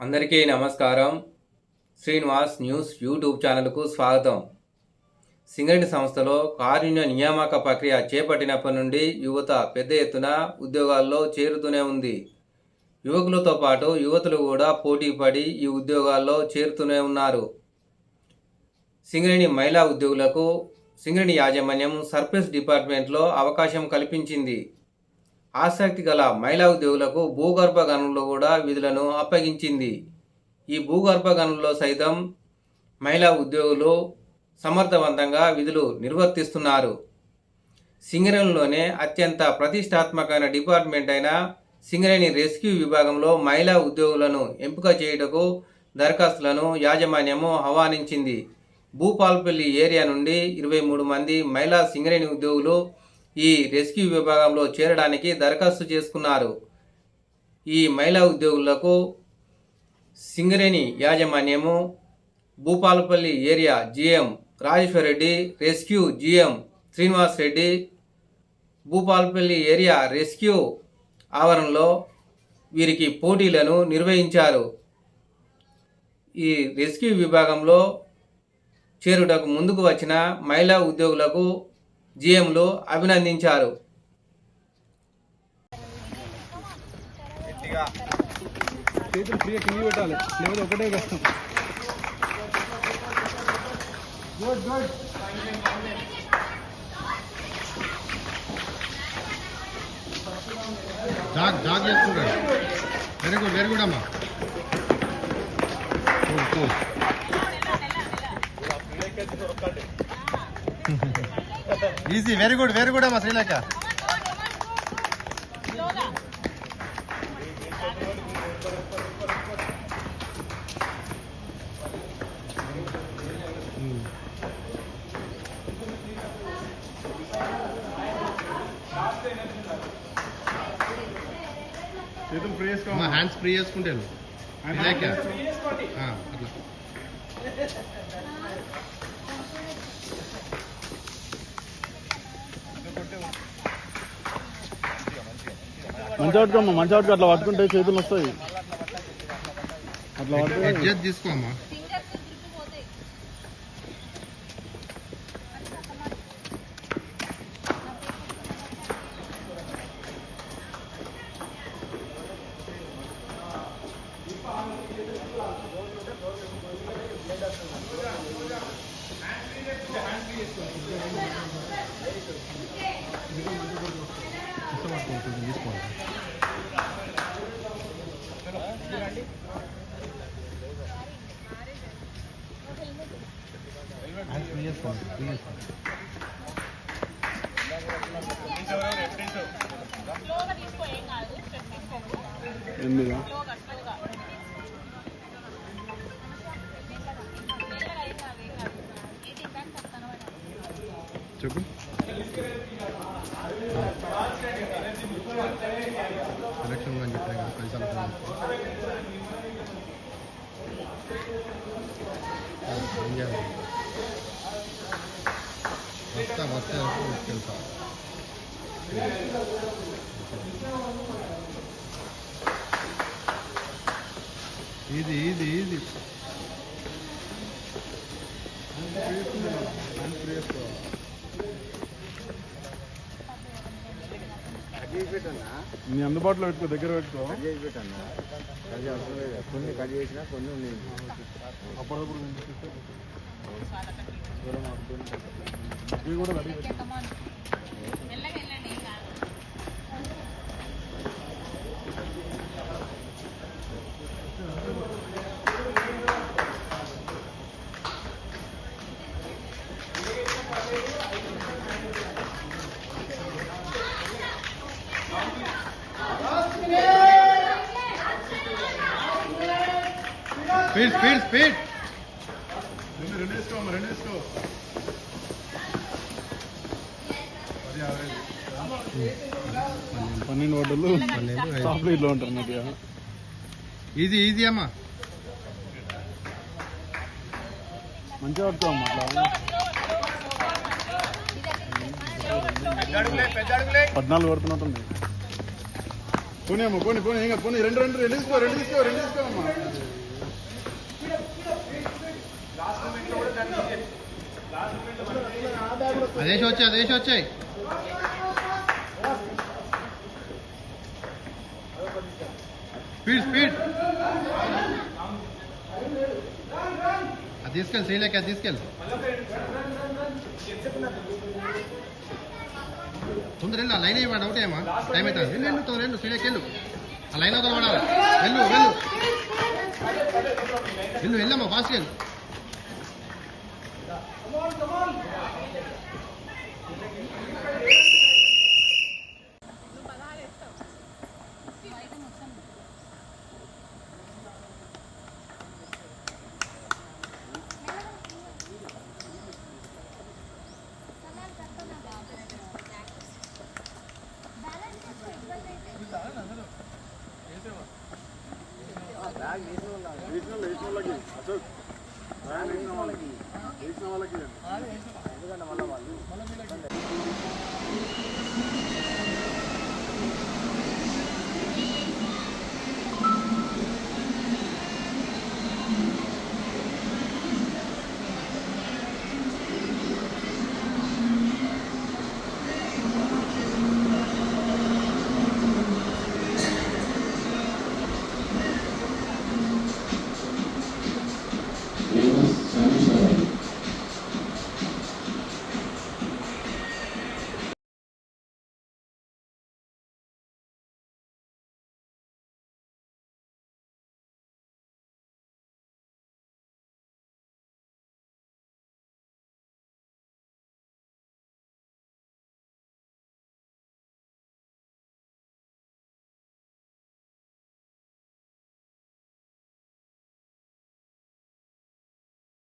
అందరికీ నమస్కారం. Srinivas news YouTube ఛానల్కు స్వాగతం. సింగరేణి సంస్థలో కారుణ్య నియామక ప్రక్రియ చేపట్టినప్పటి నుండి యువత పెద్ద ఎత్తున ఉద్యోగాల్లో చేరుతూనే ఉంది. యువకులతో పాటు యువతులు కూడా పోటీ పడి ఈ ఉద్యోగాల్లో చేరుతూనే ఉన్నారు. సింగరేణి మహిళా ఉద్యోగులకు సింగరేణి యాజమాన్యం సర్ఫేస్ డిపార్ట్మెంట్లో అవకాశం కల్పించింది. ఆసక్తి గల మహిళా ఉద్యోగులకు భూగర్భ గనుల్లో కూడా విధులను అప్పగించింది. ఈ భూగర్భ గనుల్లో సైతం మహిళా ఉద్యోగులు సమర్థవంతంగా విధులు నిర్వర్తిస్తున్నారు. సింగరేణిలోనే అత్యంత ప్రతిష్టాత్మకమైన డిపార్ట్మెంట్ అయిన సింగరేణి రెస్క్యూ విభాగంలో మహిళా ఉద్యోగులను ఎంపిక చేయుటకు దరఖాస్తులను యాజమాన్యము ఆహ్వానించింది. భూపాల్పల్లి ఏరియా నుండి ఇరవై మూడు మంది మహిళా సింగరేణి ఉద్యోగులు ఈ రెస్క్యూ విభాగంలో చేరడానికి దరఖాస్తు చేసుకున్నారు. ఈ మహిళా ఉద్యోగులకు Singareni యాజమాన్యము Bhupalpalli area GM Rajeshwar Reddy rescue GM Srinivas Reddy Bhupalpalli area rescue ఆవరణలో వీరికి పోటీలను నిర్వహించారు. ఈ రెస్క్యూ విభాగంలో చేరుటకు ముందుకు వచ్చిన మహిళా ఉద్యోగులకు జిఎంలు అభినందించారు. Jog jog very good very good అమ్మా. Cool cool. Easy very good very good అమ్మా శ్రీలేఖ హ్యాండ్స్ ఫ్రీ చేసుకుంటే. శ్రీలేఖ అట్లా. మంచి పట్టుకోమ్మా మంచి పట్టుకో అట్లా పట్టుకుంటే చేతులు వస్తాయి. అట్లా పట్టుకుంటే అడ్జస్ట్ తీసుకో అమ్మా తీసుకోండి. ఫ్రీ చేసుకోండి ఫ్రీ చేసుకోండి చెప్పు. సెలక్షన్ అని చెప్పాను కదా పైసలు ఏం చేయాలి వస్తా వస్తే తీసుకెళ్తా ఇది ఇది ఇది నీ అందుబాటులో పెట్టుకో దగ్గర పెట్టుకో. కొన్ని కట్ చేసినా కొన్ని ఉన్నాయి. అప్పుడప్పుడు. ఇవి కూడా రెడీ స్పీడ్ స్పీడ్ స్పీడ్ రెండు వేసుకో అమ్మ రెండు వేసుకో పన్నెండు వడ్డలు పన్నెండు, ఐదు. టాప్లో ఉంటారు నాకు ఈజీ ఈజీ అమ్మా. మంచిగా అమ్మ అట్లా పద్నాలుగు పడుతున్నట్టుంది పోనీ అమ్మ పోనీ పోనీ ఇంకా పోనీ. రెండు రెండు రెండు తీసుకో రెండు తీసుకో రెండు తీసుకో అమ్మా. అదేసి వచ్చాయి అదేసి వచ్చాయి స్పీడ్ స్పీడ్ అది తీసుకెళ్ళి శ్రీలేఖ అది తీసుకెళ్ళి తొందర వెళ్ళు ఆ లైన్ ఇవ్వండి ఒకటే ఏమా టైం అవుతుంది వెళ్ళు వెళ్ళు తొందర వెళ్ళు శ్రీలేఖ వెళ్ళు ఆ లైన్ అవుతుంది వెళ్ళు వెళ్ళు వెళ్ళు వెళ్ళమ్మా ఫాస్ట్ వెళ్ళు వాళ్ళకి ఎందుకంటే మళ్ళీ వాళ్ళు